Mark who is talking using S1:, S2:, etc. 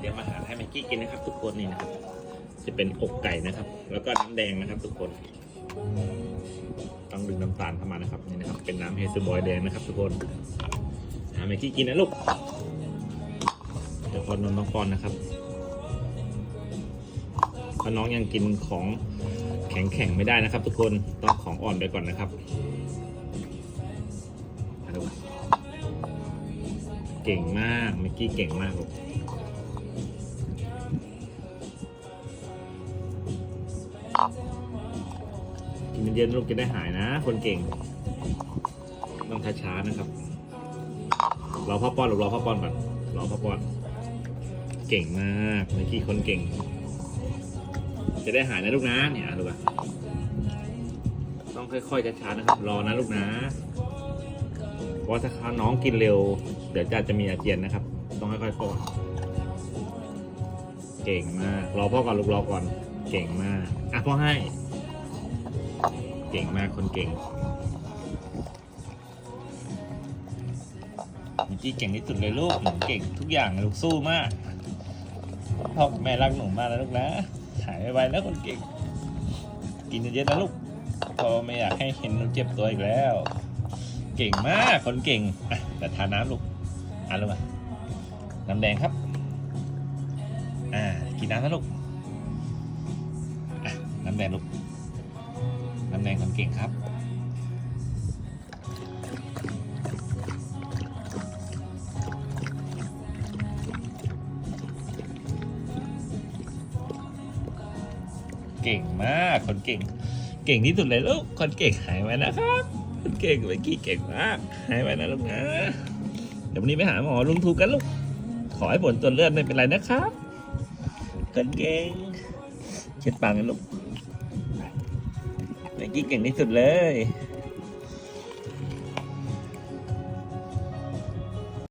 S1: เตรียมาหาให้แม็กกี้กินนะครับ ทุกคนนี่นะครับ จะเป็นอกไก่นะครับ แล้วก็น้ำแดงนะครับ ทุกคนต้องดึงน้ำตาลเข้ามานะครับนี่นะครับ เป็นน้ำเฮซูบอยแดงนะครับ ทุกคนหาแม็กกี้กินนะลูกเดี๋ยวพอนนต้องป้อนนะครับเพราะน้องยังกินของแข็งๆไม่ได้นะครับ ทุกคนต้องของอ่อนไปก่อนนะครับเก่งมากแม็กกี้เก่งมากลูก เย็นๆลูกจะได้หายนะ คนเก่ง ต้องช้าๆนะครับรอพ่อป้อนหรือรอพ่อป้อนก่อนรอพ่อป้อน เก่งมากเมื่อกี้คนเก่ง จะได้หายนะลูกนะเนี่ยลูกอะต้องค่อยๆช้าๆนะครับ รอนะลูกนะเพราะว่าถ้าน้องกินเร็ว เดี๋ยวจะจะมีอาเจียนนะครับ ต้องค่อยๆป้อนเก่งมาก รอพ่อก่อนลูกรอก่อน เก่งมาก อะพ่อให้ เก่งมากคนเก่งมิกกี้เก่งที่สุดเลยลูกหนูเก่งทุกอย่างลูกสู้มากพ่อกับแม่รักหนูมากนะลูกนะหายไวๆแล้วคนเก่ง กินเยอะๆนะลูกพ่อไม่อยากให้เห็นหนูเจ็บตัวอีกแล้ว เก่งมากคนเก่งอะแต่ทานน้ำลูกอะลูกอะน้ำแดงครับ อ่ากินน้ำนะลูกอะน้ำแดงลูกำแดงคนเก่งครับเก่งมากคนเก่ง เก่งที่สุดเลยลูกคนเก่งหายไปนะครับคนเก่งเมื่อกี้เก่งมากหายไปนะลูกนะเดี๋ยววันนี้ไปหาหมอลุงทูกันลูกขอให้ผลตรวจเลือดไม่เป็นไรนะครับคนเก่งเช็ดปากกันลูก เมื่อกี้เก่งที่สุดเลย